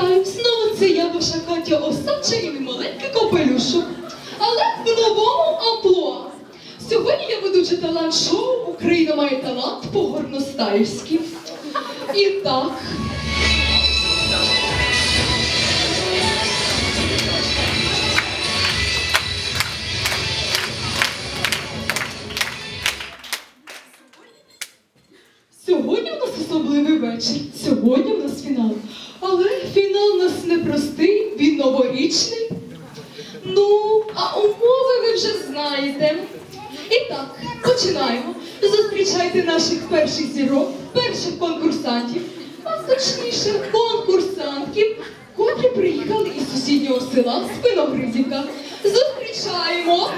вітаю! Знову це я, ваша Катя Осадча і мій маленький копелюшок. Але в новому амплуа. Сьогодні я ведуча талант-шоу Україна має талант по горностаївськи. І так. Сьогодні у нас особливий вечір. Сьогодні у нас фінал. Але фінал нас не простий, він новорічний. Ну, а умови ви вже знаєте. І так, починаємо. Зустрічайте наших перших зірок, перших конкурсантів, а точніше конкурсантів, котрі приїхали із сусіднього села Спиногризівка. Зустрічаємо!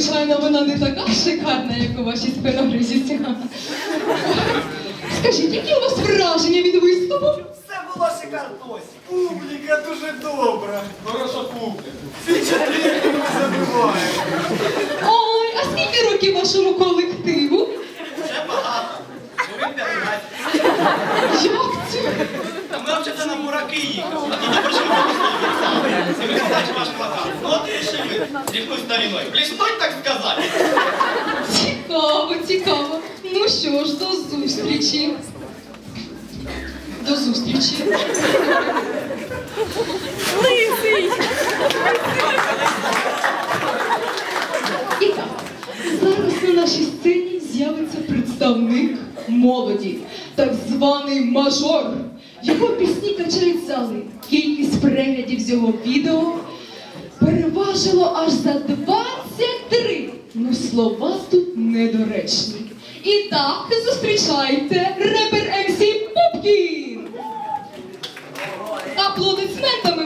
Звичайно, вона не така шикарна, як у вашій спиногризівці. Скажіть, які у вас враження від виступу? Все було шикардос. Публіка дуже добра. Хороша публіка. Всі чотири не забивають. Ой, а скільки років вашому колективу? Ще багато. Як це? А ми взагалі на бураки їхали. А тоді прийшли по І ви знаєте ваш плакат. Ну от і рішили. Ріхнуть старіною. Бліснуть, так сказати. Цікаво, цікаво. Ну що ж, до зустрічі. До зустрічі. І так, зараз на нашій сцені з'явиться представник молоді, так званий мажор. Його пісні качають зали. Кількість переглядів з його відео переважило аж за 23. Ну, слова тут недоречні. І так, зустрічайте репер МС Пупкін. Аплодисментами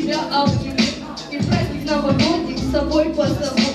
тебя обниму. И праздник новогодний с собой позову.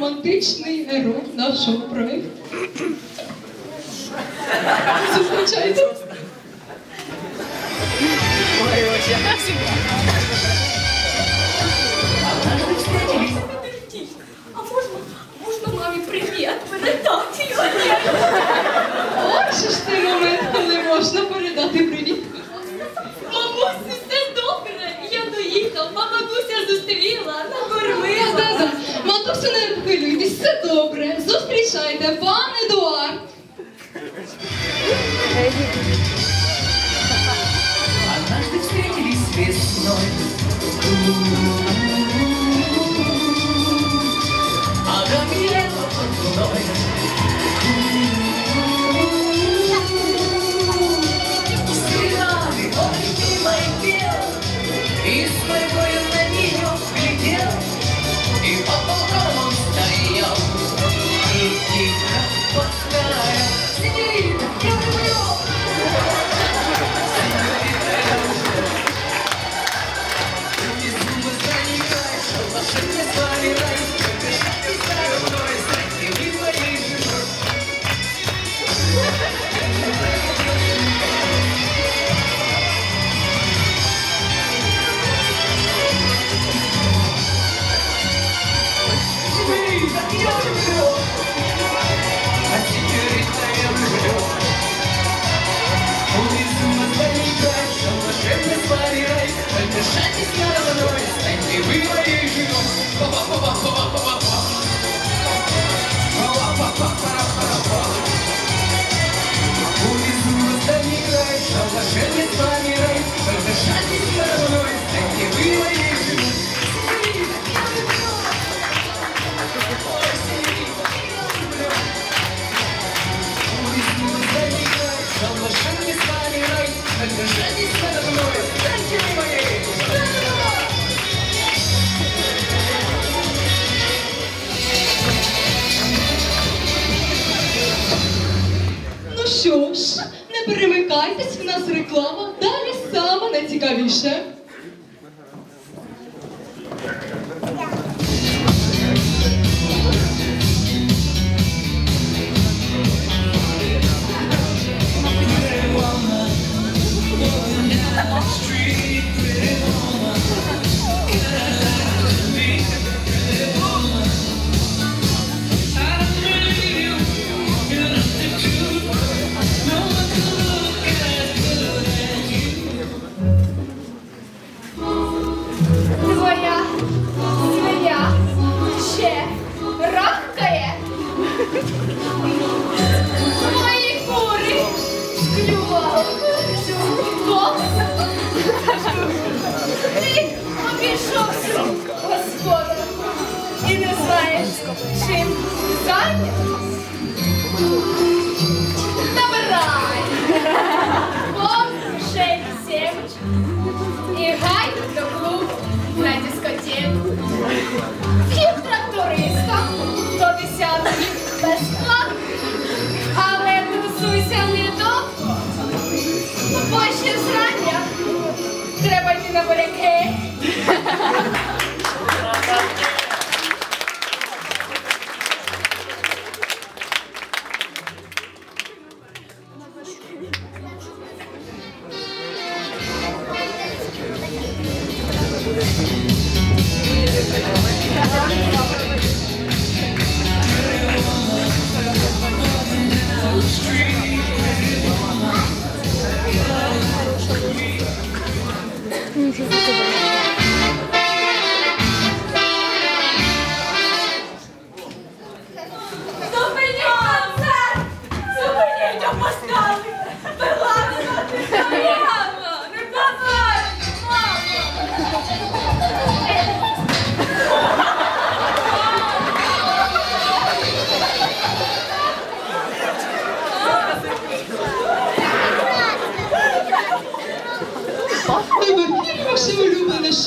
романтичний герой нашого проєкту. А можна, можна мамі привіт передати? добре. Зустрічайте пан. we перемикайтесь, в нас реклама. Далі саме найцікавіше.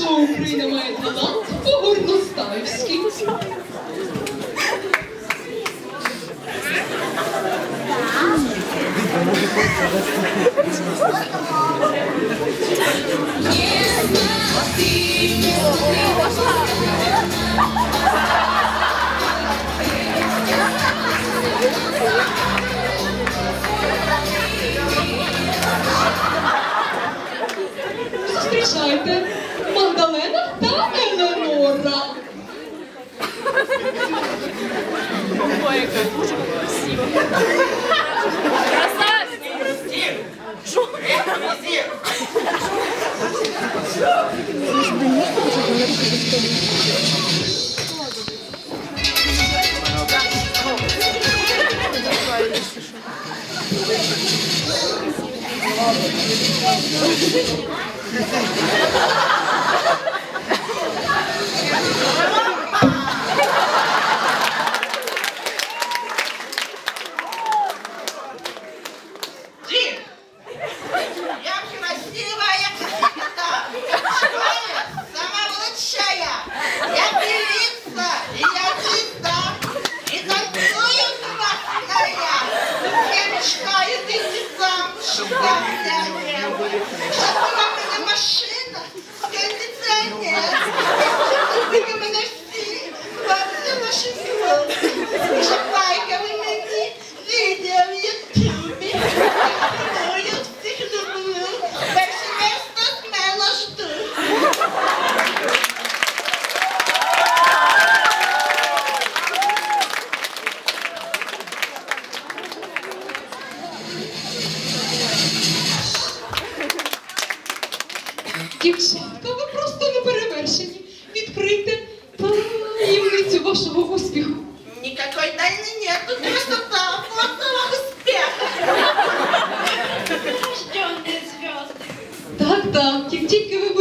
що Україна має талант по горностаївській. Yes, my dear.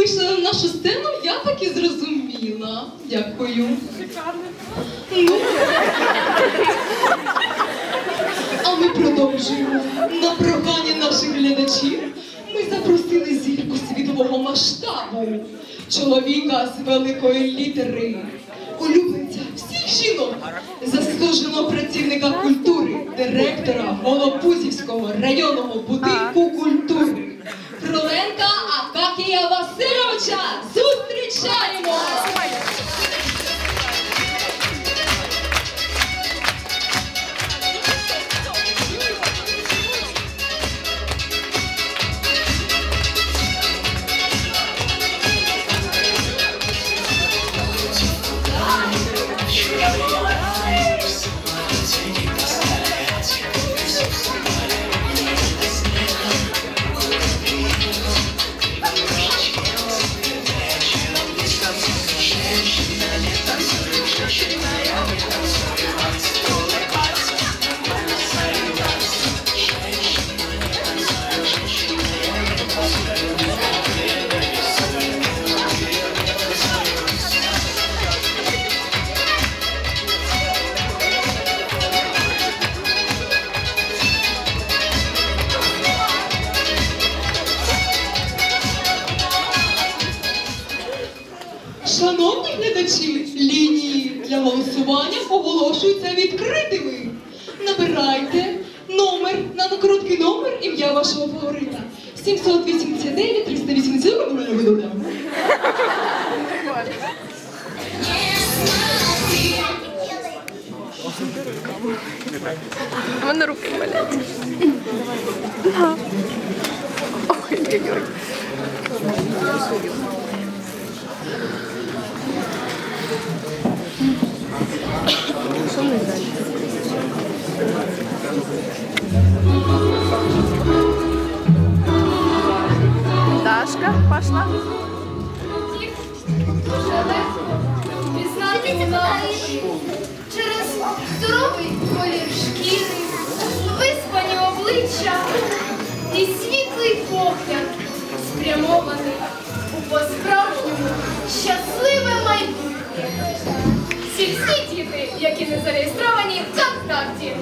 Вийшли на нашу сцену, я так і зрозуміла. Дякую. Ну. А ми продовжуємо. На прохання наших глядачів ми запросили зірку світового масштабу, чоловіка з великої літери, улюбленця всіх жінок, заслуженого працівника культури, директора Голопузівського районного будинку культури. Оголошуються відкритими. Набирайте номер на короткий номер ім'я вашого фаворита. 789 380. У мене руки болять. Ой-ой-ой. Що ми далі? Дашка пошла. Пізнати наші через здоровий колір шкіри, виспані обличчя і світлий погляд, спрямований у по-справжньому щасливе майбутнє. Всі всі діти, які не зареєстровані в контакті.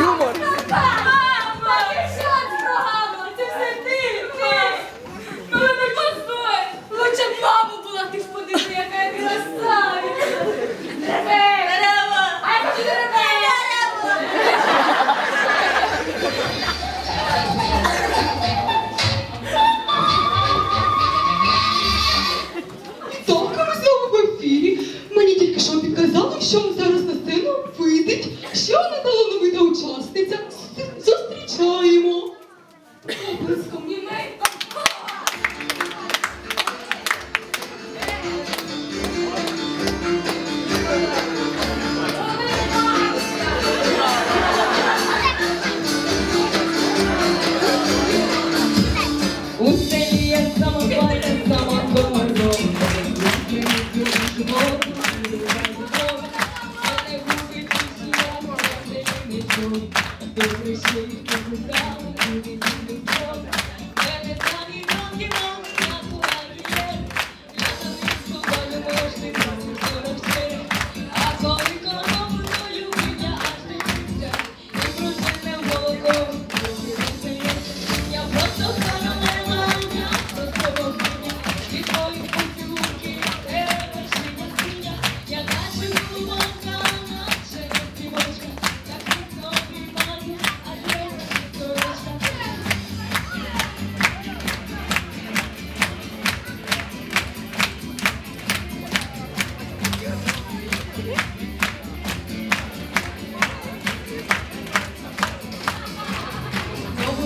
Юмор.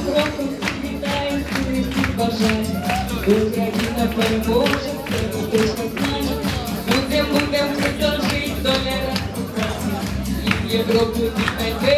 Роком вітаю всіх бажання. Україна переможе, це точно знання. Будем, будем ми жить, доля раз І в Європу і найде